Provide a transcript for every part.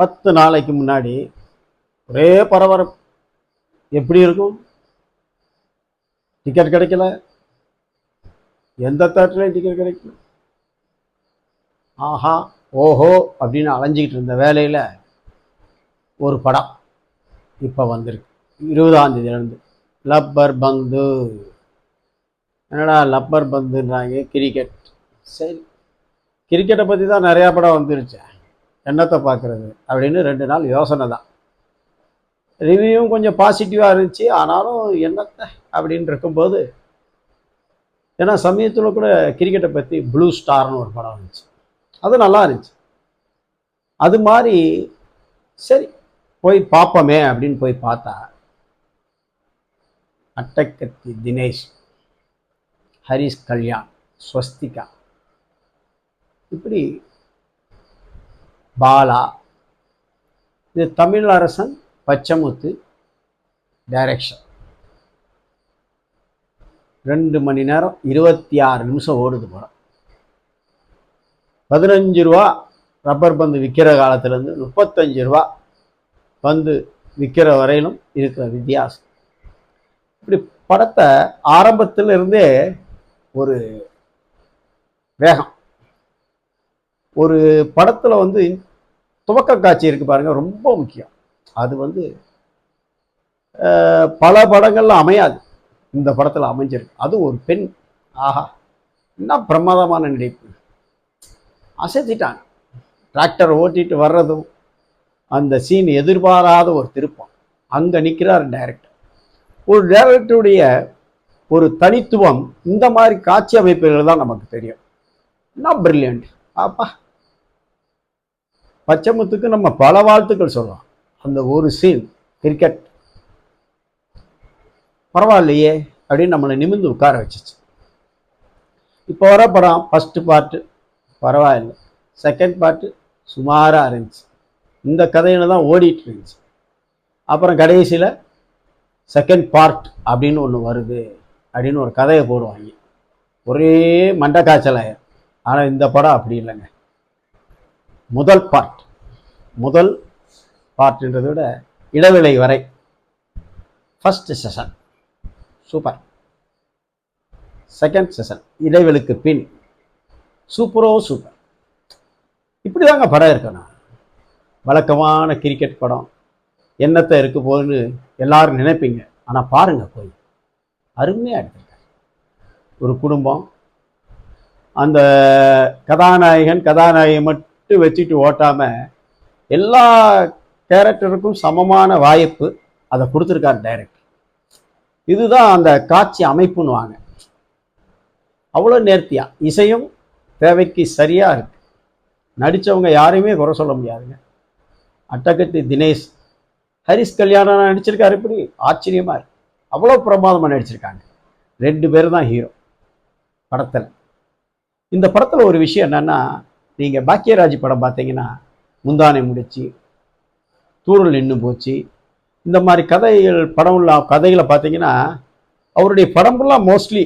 பத்து நாளைக்கு முன்னாடி ஒரே பரபரப்பு எப்படி இருக்கும்? டிக்கெட் கிடைக்கல. எந்த தேட்டர்லையும் டிக்கெட் கிடைக்கல. ஆஹா ஓஹோ அப்படின்னு அலைஞ்சிக்கிட்டு இருந்த வேலையில் ஒரு படம் இப்போ வந்திருக்கு. இருபதாம் தேதியிலேருந்து. லப்பர் பந்து. என்னடா லப்பர் பந்துன்றாங்க கிரிக்கெட் சரி. கிரிக்கெட்டை பற்றி தான் நிறையா படம் வந்துருச்சு. என்னத்தை பார்க்குறது அப்படின்னு ரெண்டு நாள் யோசனை தான். ரிவ்யூவும் கொஞ்சம் பாசிட்டிவாக இருந்துச்சு. ஆனாலும் என்னத்தை அப்படின்னு இருக்கும்போது ஏன்னா சமயத்தில் கூட கிரிக்கெட்டை பற்றி ப்ளூ ஸ்டார்னு ஒரு படம் இருந்துச்சு அது நல்லா இருந்துச்சு. அது மாதிரி சரி போய் பார்ப்போமே அப்படின்னு போய் பார்த்தா அட்டக்கத்தி தினேஷ் ஹரிஷ் கல்யாண் ஸ்வஸ்திகா இப்படி பாலா. இது தமிழ் அரசன் பச்சமுத்து டைரக்ஷன் ரெண்டு மணி நேரம் இருபத்தி ஆறு நிமிஷம் ஓடுது படம். பதினஞ்சு ரூபா ரப்பர் பந்து விற்கிற காலத்துலேருந்து முப்பத்தஞ்சு ரூபா பந்து விற்கிற வரையிலும் இருக்கிற வித்தியாசம். இப்படி படத்தை ஆரம்பத்தில் இருந்தே ஒரு வேகம். ஒரு படத்தில் வந்து துவக்க காட்சி இருக்கு பாருங்க ரொம்ப முக்கியம். அது வந்து பல படங்கள்ல அமையாது. இந்த படத்தில் அமைஞ்சிருக்கு. அது ஒரு பெண் ஆஹா என்ன பிரமாதமான நடிப்பு. அசைச்சிட்டாங்க டிராக்டர் ஓட்டிட்டு வர்றதும் அந்த சீன் எதிர்பாராத ஒரு திருப்பம். அங்கே நிற்கிறார் டைரக்டர். ஒரு டைரக்டருடைய ஒரு தனித்துவம் இந்த மாதிரி காட்சி அமைப்புகள் தான் நமக்கு தெரியும். என்ன பிரில்லியன்ட் அப்பா பச்சமுத்துக்கு நம்ம பல வாழ்த்துக்கள் சொல்லலாம். அந்த ஒரு சீன் கிரிக்கெட் பரவாயில்லையே அப்படின்னு நம்மளை நிமிர்ந்து உட்கார வச்சுச்சு. இப்போ வர படம் ஃபஸ்ட்டு பார்ட்டு பரவாயில்லை. செகண்ட் பார்ட்டு சுமாராக இருந்துச்சு. இந்த கதையில தான் ஓடிட்டு இருந்துச்சு. அப்புறம் கடைசியில் செகண்ட் பார்ட் அப்படின்னு ஒன்று வருது அப்படின்னு ஒரு கதையை போடுவாங்க. ஒரே மண்டை காய்ச்சலாயிரும். ஆனால் இந்த படம் அப்படி இல்லைங்க. முதல் பார்ட் முதல் பார்ட்ன்றதை விட இடைவேளை வரை. First session super second session இடைவெளிக்கு பின். சூப்பரோ சூப்பர் இப்படி தாங்க படம் இருக்கணும் வழக்கமான கிரிக்கெட் படம். என்னத்தை இருக்க போகுதுன்னு எல்லாரும் நினைப்பீங்க. ஆனால் பாருங்க போய். அருமையாக எடுத்திருக்காங்க ஒரு குடும்பம். அந்த கதாநாயகன் கதாநாயகி மட்டும் வச்சுட்டு ஓட்டாமல் எல்லா கேரக்டருக்கும் சமமான வாய்ப்பு அதை கொடுத்துருக்காரு டைரக்டர் இதுதான் அந்த காட்சி அமைப்புன்னுவாங்க. அவ்வளோ நேர்த்தியாக இசையும் தேவைக்கு சரியா இருக்கு. நடிச்சவங்க யாரையுமே குறை சொல்ல முடியாதுங்க. அட்டகத்தி தினேஷ் ஹரிஷ் கல்யாணம் நடிச்சிருக்காரு இப்படி ஆச்சரியமா இருக்கு. அவ்வளோ பிரமாதமாக நடிச்சிருக்காங்க. ரெண்டு பேர் தான் ஹீரோ படத்தில். இந்த படத்தில் ஒரு விஷயம் என்னன்னா நீங்கள் பாக்கியராஜ் படம் பார்த்தீங்கன்னா முந்தானை முடிச்சு தூரல் நின்று போச்சு. இந்த மாதிரி கதைகள் படம்லாம் கதைகளை பார்த்தீங்கன்னா அவருடைய படம்லாம் மோஸ்ட்லி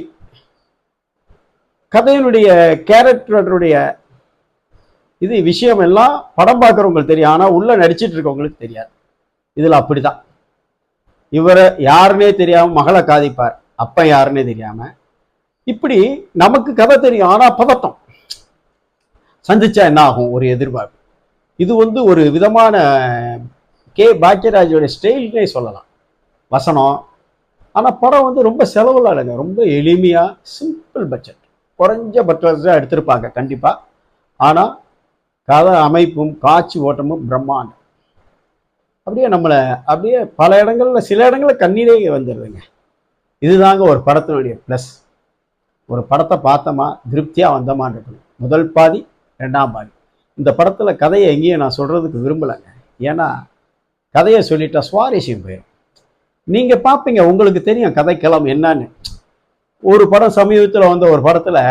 கதையினுடைய கேரக்டருடைய இது விஷயம் எல்லாம் படம் பார்க்குறவங்களுக்கு தெரியும். ஆனால் உள்ள நடிச்சிட்டு இருக்கவங்களுக்கு தெரியாது. இதில் அப்படிதான். இவரை யாருன்னே தெரியாம மகளை காதிப்பார். அப்பா யாருன்னே தெரியாம. இப்படி நமக்கு கதை தெரியும். ஆனா பதட்டம். சந்திச்சா என்ன ஆகும்? ஒரு எதிர்பார்ப்பு. இது வந்து ஒரு விதமான கே பாக்கியராஜோட ஸ்டைல்னே சொல்லலாம். வசனம். ஆனால் படம் வந்து ரொம்ப செலவில் இல்லைங்க ரொம்ப எளிமையாக சிம்பிள் பட்ஜெட். குறைஞ்ச பட்ஜெட்டாக எடுத்திருப்பாங்க கண்டிப்பாக ஆனால் கதை அமைப்பும் காட்சி ஓட்டமும் பிரம்மாண்டம். அப்படியே நம்மளை அப்படியே பல இடங்களில் சில இடங்களில் கண்ணீரே வந்துடுதுங்க இதுதாங்க ஒரு படத்தினுடைய ப்ளஸ் ஒரு படத்தை பார்த்தோமா திருப்தியாக வந்தோமான்னு இருக்கணும். முதல் பாதி ரெண்டாம் பாதி. இந்த படத்தில் கதையை எங்கேயும் நான் சொல்கிறதுக்கு விரும்பலைங்க. ஏன்னா கதையை சொல்லிட்டா சுவாரஸ்யம் போயிடும் நீங்கள் பார்ப்பீங்க உங்களுக்கு தெரியும் கதைக்களம் என்னன்னு. ஒரு படம் சமீபத்தில் வந்த ஒரு படத்தில்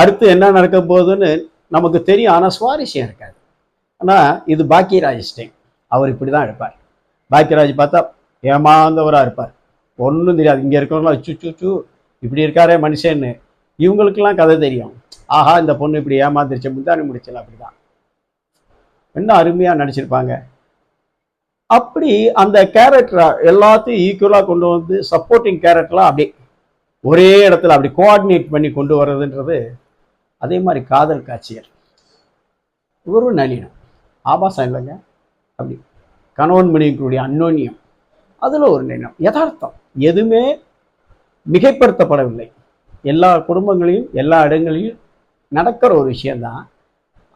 அடுத்து என்ன நடக்க போகுதுன்னு நமக்கு தெரியும் ஆனால் சுவாரஸ்யம் இருக்காது. ஆனால் இது பாக்கியராஜ் ஸ்டைம் அவர் இப்படி தான் எடுப்பார் பாக்கியராஜ் பார்த்தா ஏமாந்தவராக இருப்பார். ஒன்றும் தெரியாது. இங்கே இருக்கிறவங்களாம் சு சு சு இப்படி இருக்காரே மனுஷன்னு. இவங்களுக்கெல்லாம் கதை தெரியும். ஆஹா இந்த பொண்ணு இப்படி ஏமாந்துருச்சு முந்தானி முடிச்சல அப்படிதான். என்ன அருமையாக நடிச்சிருப்பாங்க. அப்படி அந்த கேரக்டரை எல்லாத்தையும் ஈக்குவலாக கொண்டு வந்து சப்போர்ட்டிங் கேரக்டர்லாம் அப்படியே ஒரே இடத்துல அப்படி கோஆர்டினேட் பண்ணி கொண்டு வர்றதுன்றது அதே மாதிரி காதல் காட்சியர். ஒரு நளினம். ஆபாசம் இல்லைங்க. அப்படி கணவன் மனைவிக்குடைய அன்னோன்யம். அதில் ஒரு நளினம். யதார்த்தம். எதுவுமே மிகைப்படுத்தப்படவில்லை. எல்லா குடும்பங்களையும் எல்லா இடங்களையும் நடக்கிற ஒரு விஷயந்தான்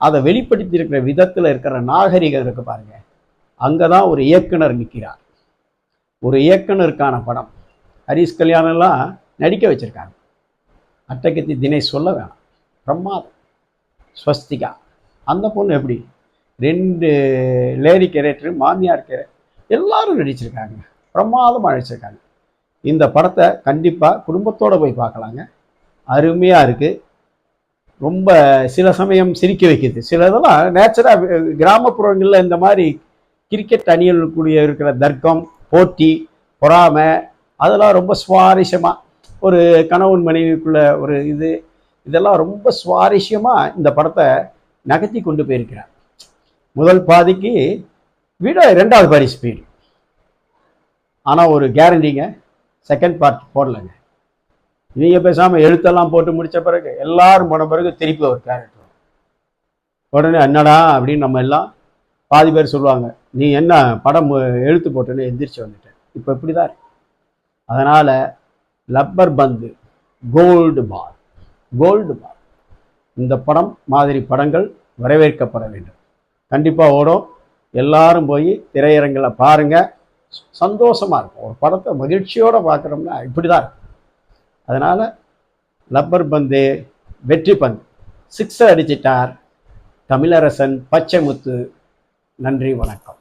அதை வெளிப்படுத்தி இருக்கிற விதத்தில் இருக்கிற நாகரிகம் இருக்கு பாருங்க. அங்கே தான் ஒரு இயக்குனர் நிற்கிறார் ஒரு இயக்குனருக்கான படம். ஹரிஷ் கல்யாணம்லாம் நடிக்க வச்சிருக்காங்க. அட்டகத்தி தினேஷ் சொல்ல வேணாம். பிரமாதம். ஸ்வஸ்திகா. அந்த பொண்ணு எப்படி? ரெண்டு லேடி கேரக்டர் மாமியார் கேரக்டர் எல்லாரும் நடிச்சிருக்காங்க. பிரமாதமாக நடிச்சிருக்காங்க. இந்த படத்தை கண்டிப்பாக குடும்பத்தோடு போய் பார்க்கலாங்க. அருமையாக இருக்குது ரொம்ப சில சமயம் சிரிக்க வைக்கிறது சில இதெல்லாம் நேச்சராக கிராமப்புறங்களில் இந்த மாதிரி கிரிக்கெட் அணிகளுக்குரிய இருக்கிற தர்க்கம் போட்டி பொறாமை அதெல்லாம் ரொம்ப சுவாரஸ்யமாக ஒரு கணவன் மனைவிக்குள்ள ஒரு இது இதெல்லாம் ரொம்ப சுவாரஸ்யமாக இந்த படத்தை நகர்த்தி கொண்டு போயிருக்கிறார். முதல் பாதிக்கு விட ரெண்டாவது பாரி ஸ்பீடு ஆனால் ஒரு கேரண்டிங்க செகண்ட் பார்ட் போடலைங்க. நீங்க பேசாமல் எழுத்தெல்லாம் போட்டு முடித்த பிறகு எல்லாரும் போன பிறகு திருப்பி ஒரு கேரக்டர் உடனே என்னடா அப்படின்னு நம்ம எல்லாம் பாதி பேர் சொல்லுவாங்க. நீ என்ன படம் எழுத்து போட்டேன்னு எந்திரிச்சு வந்துட்டேன் இப்போ இப்படி தான் இருக்கு. அதனால் லப்பர் பந்து கோல்டு பால் கோல்டு பால் இந்த படம் மாதிரி படங்கள் வரவேற்கப்பட வேண்டும். கண்டிப்பாக ஓடும். எல்லாரும் போய் திரையரங்கில் பாருங்கள் சந்தோஷமாக இருக்கும். ஒரு படத்தை மகிழ்ச்சியோடு பார்க்குறோம்னா இப்படி தான் இருக்கும் அதனால் லப்பர் பந்து வெற்றி பந்து. சிக்ஸர் அடிச்சிட்டார் தமிழரசன் பச்சைமுத்து. நன்றி வணக்கம்.